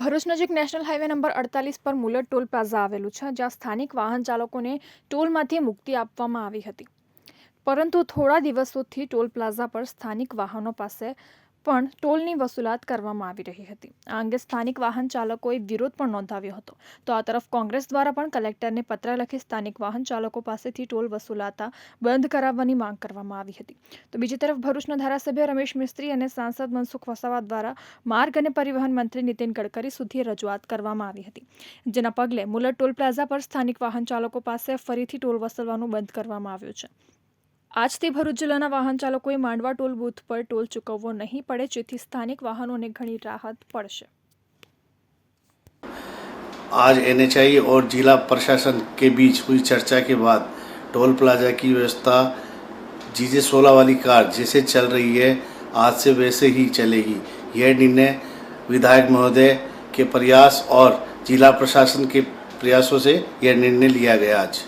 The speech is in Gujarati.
ભરૂચ નજીક નેશનલ હાઈવે નંબર અડતાલીસ પર મુલર ટોલ પ્લાઝા આવેલું છે, જ્યાં સ્થાનિક વાહન ચાલકોને ટોલમાંથી મુક્તિ આપવામાં આવી હતી. પરંતુ થોડા દિવસોથી ટોલ પ્લાઝા પર સ્થાનિક વાહનો પાસે પણ ટોલની વસૂલાત કરવામાં આવી રહી હતી. આ અંગે સ્થાનિક વાહન ચાલકોએ વિરોધ પણ નોંધાવ્યો હતો. તો આ તરફ કોંગ્રેસ દ્વારા પણ કલેક્ટરને પત્ર લખી સ્થાનિક વાહન ચાલકો પાસેથી ટોલ વસૂલાતા બંધ કરાવવાની માંગ કરવામાં આવી હતી. તો બીજી તરફ ભરૂચના ધારાસભ્ય રમેશ મિસ્ત્રી અને સાંસદ મનસુખ વસાવા દ્વારા માર્ગ અને પરિવહન મંત્રી નીતિન ગડકરી સુધી રજૂઆત કરવામાં આવી હતી. જેના પગલે મુલર ટોલ પ્લાઝા પર સ્થાનિક વાહન ચાલકો પાસે ફરીથી ટોલ વસૂલવાનું બંધ કરવામાં આવ્યું છે. આજથી ભરૂચ જિલ્લાના વાહન ચાલકોએ માંડવા ટોલ બૂથ પર ટોલ ચૂકવવો નહીં પડે જેથી સ્થાનિક વાહનોને ઘણી રાહત પડશે आज एनएचआई और जिला प्रशासन के बीच हुई चर्चा के बाद टोल प्लाजा की व्यवस्था जीजे सोलह वाली कार जैसे चल रही है आज से वैसे ही चलेगी यह निर्णय विधायक महोदय के प्रयास और जिला प्रशासन के प्रयासों से यह निर्णय लिया गया आज